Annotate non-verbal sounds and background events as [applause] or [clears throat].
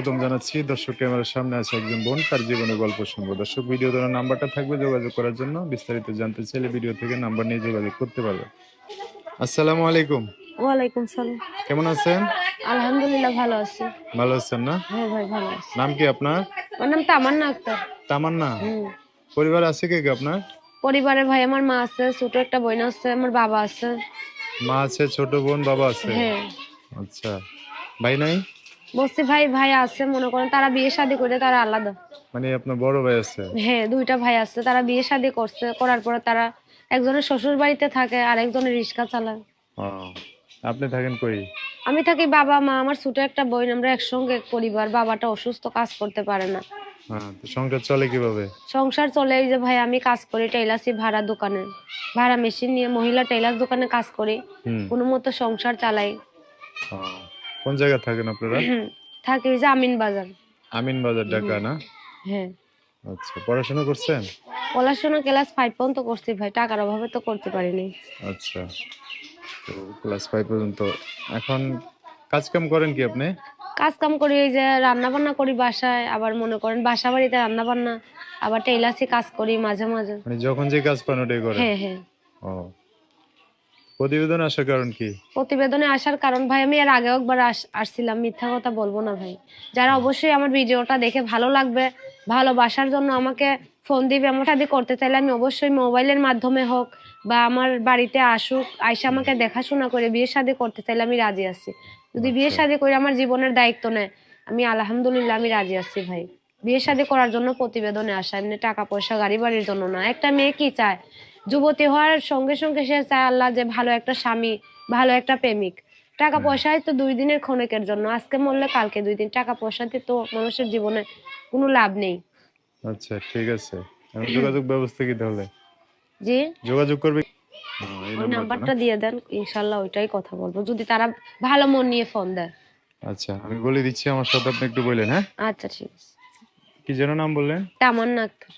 প্রথম জানাচ্ছি। দর্শক ক্যামেরার সামনে আছে একজন বোন তার জীবনের গল্প শুনব। দর্শক ভিডিও দেওয়ার নাম্বারটা থাকবে যোগাযোগ করার জন্য। বিস্তারিত জানতে চাইলে ভিডিও থেকে নাম্বার নিয়ে যোগাযোগ করতে পারবে। আসসালামু আলাইকুম। ওয়ালাইকুম সালাম। কেমন আছেন? আলহামদুলিল্লাহ ভালো আছি। ভালো আছেন না? হ্যাঁ ভাই ভালো আছি। নাম কি আপনার? ওর নাম তামান্না আক্তার। তামান্না। পরিবার আছে কে কে আপনার? পরিবারে ভাই আমার মা আছে ছোট একটা বোন আছে আমার বাবা আছে। মা আছে ছোট বোন বাবা আছে? হ্যাঁ। আচ্ছা। ভাই নাই? বলছি ভাই ভাই আছে মনে করেন তারা বিয়ে শাদী করে তারা আলাদা। মানে আপনার বড় ভাই আছে? হ্যাঁ দুইটা ভাই আছে তারা বিয়ে শাদী করছে করার পরে তারা একজনের শ্বশুর বাড়িতে থাকে আর একজনের রিক্সা চালায়। আপনি থাকেন কই? আমি থাকি বাবা মা আমার ছোট একটা বোন আমরা একসঙ্গে এক পরিবার বাবাটা অসুস্থ কাজ করতে পারে না। সংসার চলে কীভাবে? সংসার চলে এই যে ভাই আমি কাজ করি টেইলার্সি ভাড়া দোকানে। ভাড়া মেশিন নিয়ে মহিলা টেইলার্স দোকানে কাজ করি কোনো মতো সংসার চালাই। কোন জায়গায় থাকেন আপনারা? [clears throat] থাকি যে আমিন বাজার। আমিন বাজার ঢাকা না? হ্যাঁ। আচ্ছা পড়াশোনা করছেন? পড়াশোনা ক্লাস ফাইভ পর্যন্ত করছি ভাই টাকার অভাবে তো করতে পারিনি। আচ্ছা তো ক্লাস ফাইভ পর্যন্ত। এখন কাজ কাম করেন কি আপনি? কাজ কাম করি এই যে রান্না বান্না করি বাসায় আবার মনে করেন বাসা বাড়িতে রান্না বান্না আবার টেইলার্সি কাজ করি মাঝে মাঝে। মানে যখন যে কাজ পান ওটাই করেন? হ্যাঁ হ্যাঁ। ও প্রতিবেদন আসার কারণ কি? প্রতিবেদনে আসার কারণ ভাই আমি এর আগেও একবার আসছিলাম। মিথ্যা কথা বলব না ভাই। যারা অবশ্যই আমার ভিডিওটা দেখে ভালো লাগবে ভালোবাসার জন্য আমাকে ফোন দিবে আমার সাথে করতে চাইলে আমি অবশ্যই মোবাইলের মাধ্যমে হোক বা আমার বাড়িতে আসুক আইসা আমাকে দেখাশোনা করে বিয়ে শাদী করতে চাইলে আমি রাজি আছি। যদি বিয়ে আচ্ছা। শাদী করে আমার জীবনের দায়িত্ব নেয় আমি আলহামদুলিল্লাহ আমি রাজি আছি ভাই। বিয়ে শাদী করার জন্য প্রতিবেদনে আসা এমনি টাকা পয়সা গাড়ি বাড়ির জন্য না। একটা মেয়ে কি চায়? যুবতী হওয়ার সঙ্গে সঙ্গে সে চায় আল্লাহ যে ভালো একটা স্বামী ভালো একটা প্রেমিক। টাকা পয়সায় তো দুই দিনের ক্ষণিকের জন্য আজকে মরলে কালকে দুই দিন। টাকা পয়সাতে তো মানুষের জীবনে কোনো লাভ নেই। আচ্ছা ঠিক আছে। যোগাযোগ ব্যবস্থা কি তাহলে? জি। যোগাযোগ করবে? ওই নাম্বারটা দিয়ে দেন ইনশাল্লাহ ওইটাই কথা বলব। যদি তারা ভালো মন নিয়ে ফোন দেয়। আচ্ছা আমি বলে দিচ্ছি আমার সাথে আপনি একটু বলেন হ্যাঁ? আচ্ছা ঠিক আছে। কি যেন নাম বললেন? তামান্না আক্তার।